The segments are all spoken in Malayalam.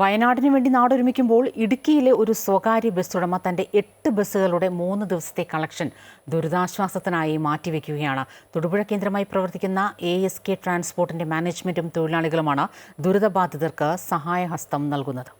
വയനാടിന് വേണ്ടി നാടൊരുമിക്കുമ്പോൾ ഇടുക്കിയിലെ ഒരു സ്വകാര്യ ബസ് ഉടമ തന്റെ എട്ട് ബസ്സുകളുടെ മൂന്ന് ദിവസത്തെ കളക്ഷൻ ദുരിതാശ്വാസത്തിനായി മാറ്റിവെക്കുകയാണ്. തൊടുപുഴ കേന്ദ്രമായി പ്രവർത്തിക്കുന്ന എ എസ് കെ ട്രാൻസ്പോർട്ടിന്റെ മാനേജ്മെന്റും തൊഴിലാളികളുമാണ് ദുരിതബാധിതർക്ക് സഹായഹസ്തം നൽകുന്നത്.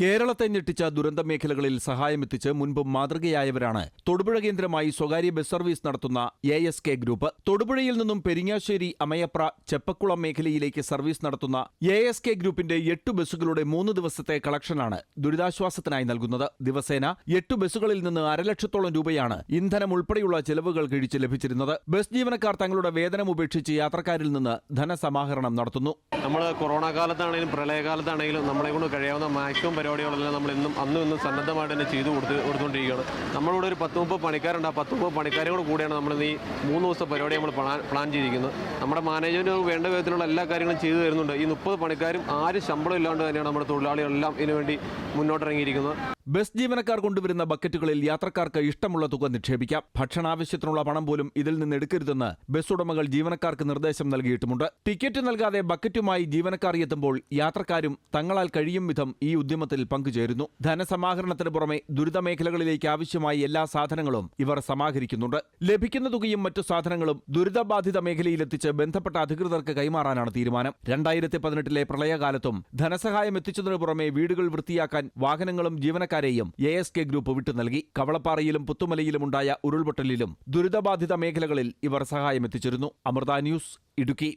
കേരളത്തെ ഞെട്ടിച്ച ദുരന്ത മേഖലകളിൽ സഹായമെത്തിച്ച് മുൻപ് മാതൃകയായവരാണ് തൊടുപുഴ കേന്ദ്രമായി സ്വകാര്യ ബസ് സർവീസ് നടത്തുന്ന എ എസ് കെ ഗ്രൂപ്പ്. തൊടുപുഴയിൽ നിന്നും പെരിങ്ങാശ്ശേരി അമയപ്ര ചെപ്പക്കുളം മേഖലയിലേക്ക് സർവീസ് നടത്തുന്ന എ എസ് കെ ഗ്രൂപ്പിന്റെ എട്ട് ബസ്സുകളുടെ മൂന്ന് ദിവസത്തെ കളക്ഷനാണ് ദുരിതാശ്വാസത്തിനായി നൽകുന്നത്. ദിവസേന എട്ട് ബസ്സുകളിൽ നിന്ന് അരലക്ഷത്തോളം രൂപയാണ് ഇന്ധനം ഉൾപ്പെടെയുള്ള ചെലവുകൾ കിഴിച്ച് ലഭിച്ചിരുന്നത്. ബസ് ജീവനക്കാർ തങ്ങളുടെ വേതനം ഉപേക്ഷിച്ച് യാത്രക്കാരിൽ നിന്ന് ധനസമാഹരണം നടത്തുന്നു. നമ്മൾ കൊറോണ കാലത്താണെങ്കിലും പ്രളയകാലത്താണെങ്കിലും നമ്മളെ കൊണ്ട് കഴിയാവുന്ന മാക്സിമം പരിപാടികളെല്ലാം നമ്മൾ ഇന്നും അന്നും ഇന്നും സന്നദ്ധമായിട്ട് തന്നെ ചെയ്തു കൊടുത്ത് കൊടുത്തുകൊണ്ടിരിക്കുകയാണ്. നമ്മളിവിടെ ഒരു പത്ത് മുപ്പത് പണിക്കാരുണ്ട്. ആ പത്ത് മുപ്പത് പണിക്കാരും കൂടെ കൂടിയാണ് നമ്മൾ ഈ മൂന്ന് ദിവസത്തെ പരിപാടി നമ്മൾ പ്ലാൻ പ്ലാൻ ചെയ്തിരിക്കുന്നത്. നമ്മുടെ മാനേജ്മെന്റ് വേണ്ട വിധത്തിലുള്ള എല്ലാ കാര്യങ്ങളും ചെയ്തു തരുന്നുണ്ട്. ഈ മുപ്പത് പണിക്കാരും ആരും ശമ്പളം ഇല്ലാണ്ട് തന്നെയാണ് നമ്മുടെ തൊഴിലാളികളെല്ലാം ഇതിനുവേണ്ടി മുന്നോട്ടിറങ്ങിയിരിക്കുന്നത്. ബസ് ജീവനക്കാർ കൊണ്ടുവരുന്ന ബക്കറ്റുകളിൽ യാത്രക്കാർക്ക് ഇഷ്ടമുള്ള തുക നിക്ഷേപിക്കാം. ഭക്ഷണാവശ്യത്തിനുള്ള പണം പോലും ഇതിൽ നിന്ന് എടുക്കരുതെന്ന് ബസ് ഉടമകൾ ജീവനക്കാർക്ക് നിർദ്ദേശം നൽകിയിട്ടുമുണ്ട്. ടിക്കറ്റ് നൽകാതെ ബക്കറ്റുമായി ജീവനക്കാർ എത്തുമ്പോൾ യാത്രക്കാരും തങ്ങളാൽ കഴിയും വിധം ഈ ഉദ്യമത്തിൽ പങ്കുചേരുന്നു. ധനസമാഹരണത്തിന് പുറമെ ദുരിത മേഖലകളിലേക്ക് ആവശ്യമായ എല്ലാ സാധനങ്ങളും ഇവർ സമാഹരിക്കുന്നുണ്ട്. ലഭിക്കുന്ന തുകയും മറ്റു സാധനങ്ങളും ദുരിതബാധിത മേഖലയിലെത്തിച്ച് ബന്ധപ്പെട്ട അധികൃതർക്ക് കൈമാറാനാണ് തീരുമാനം. രണ്ടായിരത്തി പതിനെട്ടിലെ പ്രളയകാലത്തും ധനസഹായം എത്തിച്ചതിനു പുറമെ വീടുകൾ വൃത്തിയാക്കാൻ വാഹനങ്ങളും ജീവനക്കാരെയും എ എസ് കെ ഗ്രൂപ്പ് വിട്ടു നൽകി. കവളപ്പാറയിലും പുത്തുമലയിലും ഉണ്ടായ ഉരുൾപൊട്ടലിലും ദുരിതബാധിത മേഖലകളിൽ ഇവർ സഹായമെത്തിച്ചിരുന്നു. അമൃത ന്യൂസ് ഇടുക്കി.